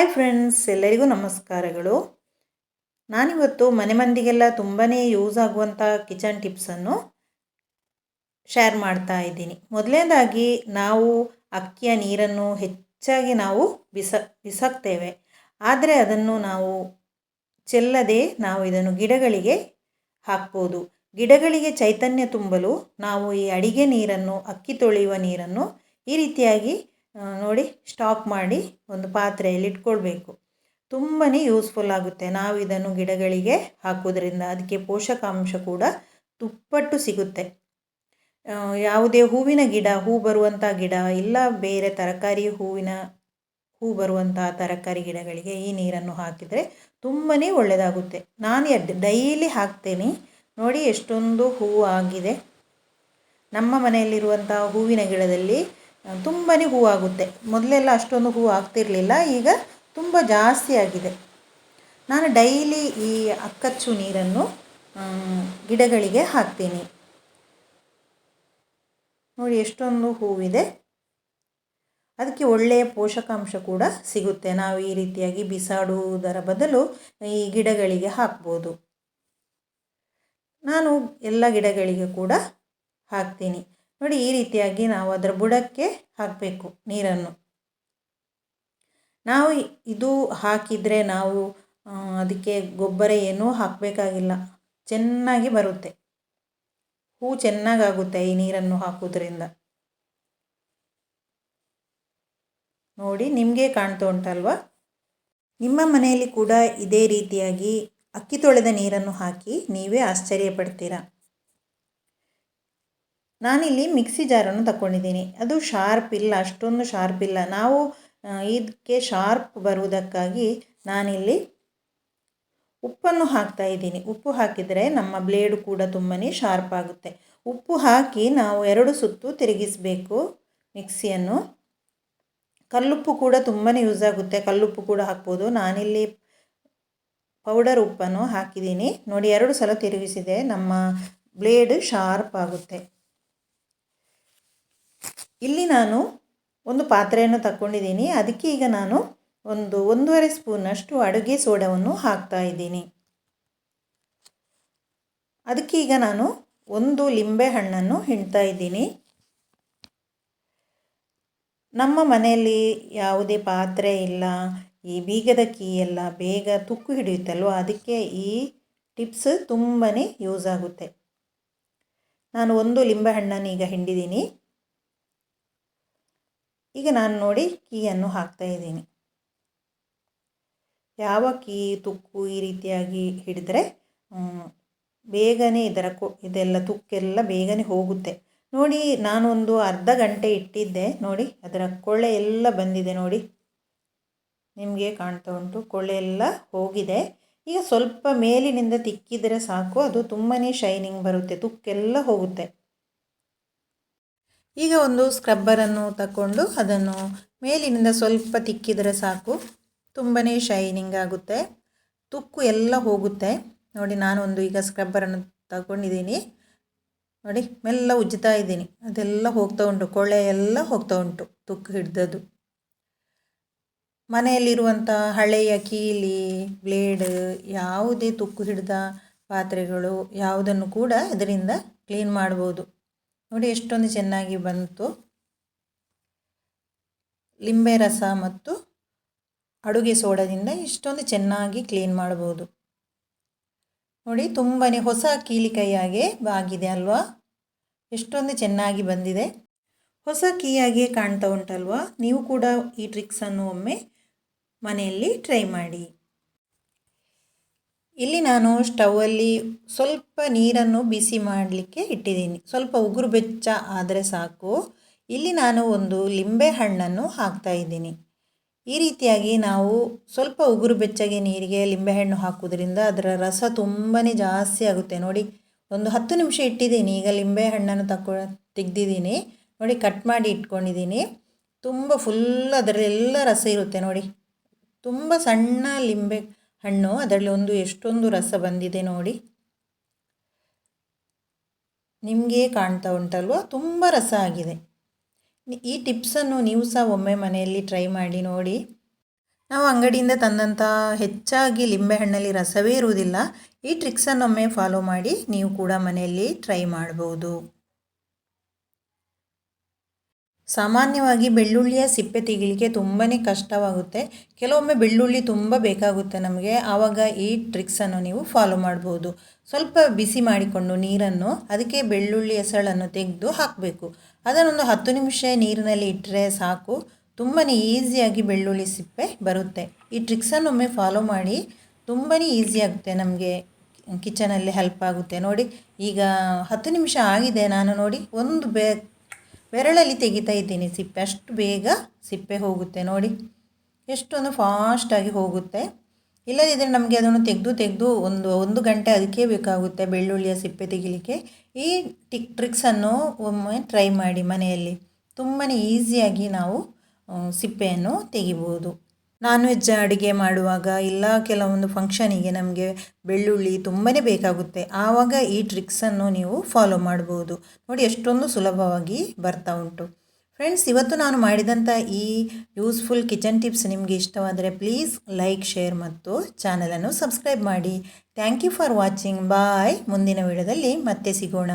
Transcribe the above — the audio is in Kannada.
ಹಾಯ್ ಫ್ರೆಂಡ್ಸ್ ಎಲ್ಲರಿಗೂ ನಮಸ್ಕಾರಗಳು. ನಾನಿವತ್ತು ಮನೆ ಮಂದಿಗೆಲ್ಲ ತುಂಬಾ ಯೂಸ್ ಆಗುವಂಥ ಕಿಚನ್ ಟಿಪ್ಸನ್ನು ಶೇರ್ ಮಾಡ್ತಾ ಇದ್ದೀನಿ. ಮೊದಲನೇದಾಗಿ ನಾವು ಅಕ್ಕಿಯ ನೀರನ್ನು ಹೆಚ್ಚಾಗಿ ನಾವು ಬಿಸ, ಬಿಸಾಕ್ತೇವೆ. ಆದರೆ ಅದನ್ನು ನಾವು ಚೆಲ್ಲದೆ ನಾವು ಇದನ್ನು ಗಿಡಗಳಿಗೆ ಹಾಕ್ಬೋದು. ಗಿಡಗಳಿಗೆ ಚೈತನ್ಯ ತುಂಬಲು ನಾವು ಈ ಅಡಿಗೆ ನೀರನ್ನು, ಅಕ್ಕಿ ತೊಳೆಯುವ ನೀರನ್ನು ಈ ರೀತಿಯಾಗಿ ನೋಡಿ ಸ್ಟಾಕ್ ಮಾಡಿ ಒಂದು ಪಾತ್ರೆಯಲ್ಲಿ ಇಟ್ಕೊಳ್ಬೇಕು. ತುಂಬಾ ಯೂಸ್ಫುಲ್ ಆಗುತ್ತೆ. ನಾವು ಇದನ್ನು ಗಿಡಗಳಿಗೆ ಹಾಕೋದ್ರಿಂದ ಅದಕ್ಕೆ ಪೋಷಕಾಂಶ ಕೂಡ ತುಪ್ಪಟ್ಟು ಸಿಗುತ್ತೆ. ಯಾವುದೇ ಹೂವಿನ ಗಿಡ, ಹೂ ಬರುವಂಥ ಗಿಡ, ಇಲ್ಲ ಬೇರೆ ತರಕಾರಿ ಹೂವಿನ, ಹೂ ಬರುವಂಥ ತರಕಾರಿ ಗಿಡಗಳಿಗೆ ಈ ನೀರನ್ನು ಹಾಕಿದರೆ ತುಂಬಾ ಒಳ್ಳೆಯದಾಗುತ್ತೆ ನಾನು ಡೈಲಿ ಹಾಕ್ತೇನೆ. ನೋಡಿ, ಎಷ್ಟೊಂದು ಹೂವು ಆಗಿದೆ. ನಮ್ಮ ಮನೆಯಲ್ಲಿರುವಂಥ ಹೂವಿನ ಗಿಡದಲ್ಲಿ ತುಂಬಾ ಹೂವಾಗುತ್ತೆ. ಮೊದಲೆಲ್ಲ ಅಷ್ಟೊಂದು ಹೂವು ಆಗ್ತಿರಲಿಲ್ಲ, ಈಗ ತುಂಬ ಜಾಸ್ತಿ ಆಗಿದೆ. ನಾನು ಡೈಲಿ ಈ ಅಕ್ಕಚ್ಚು ನೀರನ್ನು ಗಿಡಗಳಿಗೆ ಹಾಕ್ತೀನಿ. ನೋಡಿ ಎಷ್ಟೊಂದು ಹೂವಿದೆ. ಅದಕ್ಕೆ ಒಳ್ಳೆಯ ಪೋಷಕಾಂಶ ಕೂಡ ಸಿಗುತ್ತೆ. ನಾವು ಈ ರೀತಿಯಾಗಿ ಬಿಸಾಡುವುದರ ಬದಲು ಈ ಗಿಡಗಳಿಗೆ ಹಾಕ್ಬೋದು. ನಾನು ಎಲ್ಲ ಗಿಡಗಳಿಗೆ ಕೂಡ ಹಾಕ್ತೀನಿ. ನೋಡಿ ಈ ರೀತಿಯಾಗಿ ನಾವು ಅದರ ಬುಡಕ್ಕೆ ಹಾಕಬೇಕು ನೀರನ್ನು. ನಾವು ಇದು ಹಾಕಿದರೆ ನಾವು ಅದಕ್ಕೆ ಗೊಬ್ಬರ ಏನೂ ಹಾಕಬೇಕಾಗಿಲ್ಲ. ಚೆನ್ನಾಗಿ ಬರುತ್ತೆ. ಹೂ ಚೆನ್ನಾಗಾಗುತ್ತೆ ಈ ನೀರನ್ನು ಹಾಕೋದ್ರಿಂದ ನೋಡಿ ನಿಮಗೆ ಕಾಣ್ತಾ ಉಂಟಲ್ವಾ? ನಿಮ್ಮ ಮನೆಯಲ್ಲಿ ಕೂಡ ಇದೇ ರೀತಿಯಾಗಿ ಅಕ್ಕಿ ತೊಳೆದ ನೀರನ್ನು ಹಾಕಿ ನೀವೇ ಆಶ್ಚರ್ಯ ಪಡ್ತೀರಾ ನಾನಿಲ್ಲಿ ಮಿಕ್ಸಿ ಜಾರನ್ನು ತಗೊಂಡಿದ್ದೀನಿ ಅದು ಶಾರ್ಪ್ ಇಲ್ಲ, ಅಷ್ಟೊಂದು ಶಾರ್ಪ್ ಇಲ್ಲ. ನಾವು ಇದಕ್ಕೆ ಶಾರ್ಪ್ ಬರುವುದಕ್ಕಾಗಿ ನಾನಿಲ್ಲಿ ಉಪ್ಪನ್ನು ಹಾಕ್ತಾ ಇದ್ದೀನಿ. ಉಪ್ಪು ಹಾಕಿದರೆ ನಮ್ಮ ಬ್ಲೇಡು ಕೂಡ ತುಂಬಾ ಶಾರ್ಪ್ ಆಗುತ್ತೆ. ಉಪ್ಪು ಹಾಕಿ ನಾವು ಎರಡು ಸುತ್ತು ತಿರುಗಿಸಬೇಕು ಮಿಕ್ಸಿಯನ್ನು. ಕಲ್ಲುಪ್ಪು ಕೂಡ ತುಂಬಾ ಯೂಸ್ ಆಗುತ್ತೆ. ಕಲ್ಲುಪ್ಪು ಕೂಡ ಹಾಕ್ಬೋದು. ನಾನಿಲ್ಲಿ ಪೌಡರ್ ಉಪ್ಪನ್ನು ಹಾಕಿದ್ದೀನಿ. ನೋಡಿ, ಎರಡು ಸಲ ತಿರುಗಿಸಿದೆ. ನಮ್ಮ ಬ್ಲೇಡ್ ಶಾರ್ಪ್ ಆಗುತ್ತೆ. ಇಲ್ಲಿ ನಾನು ಒಂದು ಪಾತ್ರೆಯನ್ನು ತಗೊಂಡಿದ್ದೀನಿ ಅದಕ್ಕೆ ಈಗ ನಾನು ಒಂದು ಒಂದೂವರೆ ಸ್ಪೂನಷ್ಟು ಅಡುಗೆ ಸೋಡವನ್ನು ಹಾಕ್ತಾ ಇದ್ದೀನಿ. ಅದಕ್ಕೆ ಈಗ ನಾನು ಒಂದು ಲಿಂಬೆ ಹಣ್ಣನ್ನು ಹಿಂಡ್ತಾ ಇದ್ದೀನಿ. ನಮ್ಮ ಮನೆಯಲ್ಲಿ ಯಾವುದೇ ಪಾತ್ರೆ ಇಲ್ಲ, ಈ ಬೀಗದ ಕೀ ಎಲ್ಲ ಬೇಗ ತುಕ್ಕು ಹಿಡಿಯುತ್ತಲ್ವ, ಅದಕ್ಕೆ ಈ ಟಿಪ್ಸ್ ತುಂಬಾ ಯೂಸ್ ಆಗುತ್ತೆ. ನಾನು ಒಂದು ಲಿಂಬೆ ಹಣ್ಣನ್ನು ಈಗ ಹಿಂಡಿದ್ದೀನಿ. ಈಗ ನಾನು ನೋಡಿ ಕೀಯನ್ನು ಹಾಕ್ತಾ ಇದ್ದೀನಿ. ಯಾವ ಕೀ, ತುಕ್ಕು ಈ ರೀತಿಯಾಗಿ ಹಿಡಿದ್ರೆ ಬೇಗನೆ ಇದರ ಕೊ, ಇದೆಲ್ಲ ತುಕ್ಕೆಲ್ಲ ಬೇಗನೆ ಹೋಗುತ್ತೆ. ನೋಡಿ, ನಾನೊಂದು ಅರ್ಧ ಗಂಟೆ ಇಟ್ಟಿದ್ದೆ. ನೋಡಿ, ಅದರ ಕೊಳ್ಳೆ ಎಲ್ಲ ಬಂದಿದೆ ನೋಡಿ. ನಿಮಗೆ ಕಾಣ್ತಾ ಉಂಟು, ಕೊಳ್ಳೆ ಎಲ್ಲ ಹೋಗಿದೆ. ಈಗ ಸ್ವಲ್ಪ ಮೇಲಿನಿಂದ ತಿಕ್ಕಿದರೆ ಸಾಕು, ಅದು ತುಂಬಾ ಶೈನಿಂಗ್ ಬರುತ್ತೆ, ತುಕ್ಕೆಲ್ಲ ಹೋಗುತ್ತೆ. ಈಗ ಒಂದು ಸ್ಕ್ರಬ್ಬರನ್ನು ತಗೊಂಡು ಅದನ್ನು ಮೇಲಿನಿಂದ ಸ್ವಲ್ಪ ತಿಕ್ಕಿದರೆ ಸಾಕು. ತುಂಬಾ ಶೈನಿಂಗ್ ಆಗುತ್ತೆ. ತುಕ್ಕು ಎಲ್ಲ ಹೋಗುತ್ತೆ. ನೋಡಿ ನಾನೊಂದು ಈಗ ಸ್ಕ್ರಬ್ಬರನ್ನು ತಗೊಂಡಿದ್ದೀನಿ. ನೋಡಿ, ಮೆಲ್ಲ ಉಜ್ಜುತ್ತಾ ಇದ್ದೀನಿ. ಅದೆಲ್ಲ ಹೋಗ್ತಾ ಉಂಟು. ಕೊಳೆ ಎಲ್ಲ ಹೋಗ್ತಾ ಉಂಟು ತುಕ್ಕು ಹಿಡ್ದದ್ದು. ಮನೆಯಲ್ಲಿರುವಂಥ ಹಳೆಯ ಕೀಲಿ ಬ್ಲೇಡ್ ಯಾವುದೇ ತುಕ್ಕು ಹಿಡಿದ ಪಾತ್ರೆಗಳು ಯಾವುದನ್ನು ಕೂಡ ಇದರಿಂದ ಕ್ಲೀನ್ ಮಾಡ್ಬೋದು. ನೋಡಿ ಎಷ್ಟೊಂದು ಚೆನ್ನಾಗಿ ಬಂತು. ಲಿಂಬೆ ರಸ ಮತ್ತು ಅಡುಗೆ ಸೋಡದಿಂದ ಇಷ್ಟೊಂದು ಚೆನ್ನಾಗಿ ಕ್ಲೀನ್ ಮಾಡ್ಬೋದು. ನೋಡಿ ತುಂಬಾ ಹೊಸ ಕೀಲಿಕೈಯಾಗೆ ಆಗಿದೆ ಅಲ್ವಾ? ಎಷ್ಟೊಂದು ಚೆನ್ನಾಗಿ ಬಂದಿದೆ. ಹೊಸ ಕೀಯಾಗೆ ಕಾಣ್ತಾ ಉಂಟಲ್ವಾ? ನೀವು ಕೂಡ ಈ ಟ್ರಿಕ್ಸನ್ನು ಒಮ್ಮೆ ಮನೆಯಲ್ಲಿ ಟ್ರೈ ಮಾಡಿ. ಇಲ್ಲಿ ನಾನು ಸ್ಟವಲ್ಲಿ ಸ್ವಲ್ಪ ನೀರನ್ನು ಬಿಸಿ ಮಾಡಲಿಕ್ಕೆ ಇಟ್ಟಿದ್ದೀನಿ. ಸ್ವಲ್ಪ ಉಗುರು ಬೆಚ್ಚ ಆದರೆ ಸಾಕು. ಇಲ್ಲಿ ನಾನು ಒಂದು ಲಿಂಬೆ ಹಣ್ಣನ್ನು ಹಾಕ್ತಾ ಇದ್ದೀನಿ. ಈ ರೀತಿಯಾಗಿ ನಾವು ಸ್ವಲ್ಪ ಉಗುರು ಬೆಚ್ಚಗೆ ನೀರಿಗೆ ಲಿಂಬೆಹಣ್ಣು ಹಾಕೋದ್ರಿಂದ ಅದರ ರಸ ತುಂಬಾ ಜಾಸ್ತಿ ಆಗುತ್ತೆ. ನೋಡಿ, ಒಂದು ಹತ್ತು ನಿಮಿಷ ಇಟ್ಟಿದ್ದೀನಿ. ಈಗ ಲಿಂಬೆ ಹಣ್ಣನ್ನು ತಕೊ ತೆಗ್ದಿದ್ದೀನಿ. ನೋಡಿ, ಕಟ್ ಮಾಡಿ ಇಟ್ಕೊಂಡಿದ್ದೀನಿ. ತುಂಬ ಫುಲ್ ಅದರಲ್ಲೆಲ್ಲ ರಸ ಇರುತ್ತೆ ನೋಡಿ. ತುಂಬ ಸಣ್ಣ ಲಿಂಬೆ ಹಣ್ಣು, ಅದರಲ್ಲಿ ಒಂದು ಎಷ್ಟೊಂದು ರಸ ಬಂದಿದೆ ನೋಡಿ. ನಿಮಗೆ ಕಾಣ್ತಾ ಉಂಟಲ್ವ? ತುಂಬ ರಸ ಆಗಿದೆ. ಈ ಟಿಪ್ಸನ್ನು ನೀವು ಸಹ ಒಮ್ಮೆ ಮನೆಯಲ್ಲಿ ಟ್ರೈ ಮಾಡಿ ನೋಡಿ. ನಾವು ಅಂಗಡಿಯಿಂದ ತಂದಂಥ ಹೆಚ್ಚಾಗಿ ಲಿಂಬೆಹಣ್ಣಲ್ಲಿ ರಸವೇ ಇರುವುದಿಲ್ಲ. ಈ ಟ್ರಿಕ್ಸನ್ನೊಮ್ಮೆ ಫಾಲೋ ಮಾಡಿ ನೀವು ಕೂಡ ಮನೆಯಲ್ಲಿ ಟ್ರೈ ಮಾಡ್ಬೋದು. ಸಾಮಾನ್ಯವಾಗಿ ಬೆಳ್ಳುಳ್ಳಿಯ ಸಿಪ್ಪೆ ತೆಗಿಲಿಕ್ಕೆ ತುಂಬಾ ಕಷ್ಟವಾಗುತ್ತೆ. ಕೆಲವೊಮ್ಮೆ ಬೆಳ್ಳುಳ್ಳಿ ತುಂಬ ಬೇಕಾಗುತ್ತೆ ನಮಗೆ. ಆವಾಗ ಈ ಟ್ರಿಕ್ಸನ್ನು ನೀವು ಫಾಲೋ ಮಾಡ್ಬೋದು. ಸ್ವಲ್ಪ ಬಿಸಿ ಮಾಡಿಕೊಂಡು ನೀರನ್ನು, ಅದಕ್ಕೆ ಬೆಳ್ಳುಳ್ಳಿ ಹೆಸಳನ್ನು ತೆಗೆದು ಹಾಕಬೇಕು. ಅದನ್ನೊಂದು ಹತ್ತು ನಿಮಿಷ ನೀರಿನಲ್ಲಿ ಇಟ್ಟರೆ ಸಾಕು. ತುಂಬಾ ಈಸಿಯಾಗಿ ಬೆಳ್ಳುಳ್ಳಿ ಸಿಪ್ಪೆ ಬರುತ್ತೆ. ಈ ಟ್ರಿಕ್ಸನ್ನೊಮ್ಮೆ ಫಾಲೋ ಮಾಡಿ ತುಂಬಾ ಆಗುತ್ತೆ ನಮಗೆ. ಕಿಚನಲ್ಲಿ ಹೆಲ್ಪ್ ಆಗುತ್ತೆ. ನೋಡಿ, ಈಗ ಹತ್ತು ನಿಮಿಷ ಆಗಿದೆ. ನಾನು ನೋಡಿ, ಒಂದು ಬೇ ಬೆರಳಲ್ಲಿ ತೆಗಿತಾ ಇದ್ದೀನಿ ಸಿಪ್ಪೆ. ಅಷ್ಟು ಬೇಗ ಸಿಪ್ಪೆ ಹೋಗುತ್ತೆ ನೋಡಿ. ಎಷ್ಟೊಂದು ಫಾಸ್ಟಾಗಿ ಹೋಗುತ್ತೆ. ಇಲ್ಲದಿದ್ದರೆ ನಮಗೆ ಅದನ್ನು ತೆಗೆದು ತೆಗೆದು ಒಂದು ಒಂದು ಗಂಟೆ ಅದಕ್ಕೆ ಬೇಕಾಗುತ್ತೆ ಬೆಳ್ಳುಳ್ಳಿಯ ಸಿಪ್ಪೆ ತೆಗಿಲಿಕ್ಕೆ. ಈ ಟಿಕ್ ಟ್ರಿಕ್ಸನ್ನು ಒಮ್ಮೆ ಟ್ರೈ ಮಾಡಿ ಮನೆಯಲ್ಲಿ. ತುಂಬಾ ಈಸಿಯಾಗಿ ನಾವು ಸಿಪ್ಪೆಯನ್ನು ತೆಗಿಬೋದು. ನಾನ್ ವೆಜ್ ಅಡುಗೆ ಮಾಡುವಾಗ ಇಲ್ಲ ಕೆಲವೊಂದು ಫಂಕ್ಷನಿಗೆ ನಮಗೆ ಬೆಳ್ಳುಳ್ಳಿ ತುಂಬಾ ಬೇಕಾಗುತ್ತೆ. ಆವಾಗ ಈ ಟ್ರಿಕ್ಸನ್ನು ನೀವು ಫಾಲೋ ಮಾಡ್ಬೋದು. ನೋಡಿ ಎಷ್ಟೊಂದು ಸುಲಭವಾಗಿ ಬರ್ತಾ ಉಂಟು. ಫ್ರೆಂಡ್ಸ್ ಇವತ್ತು ನಾನು ಮಾಡಿದಂಥ ಈ ಯೂಸ್ಫುಲ್ ಕಿಚನ್ ಟಿಪ್ಸ್ ನಿಮಗೆ ಇಷ್ಟವಾದರೆ ಪ್ಲೀಸ್ ಲೈಕ್ ಶೇರ್ ಮತ್ತು ಚಾನಲನ್ನು ಸಬ್ಸ್ಕ್ರೈಬ್ ಮಾಡಿ. Thank you for watching bye ಮುಂದಿನ ವಿಡಿಯೋದಲ್ಲಿ ಮತ್ತೆ ಸಿಗೋಣ.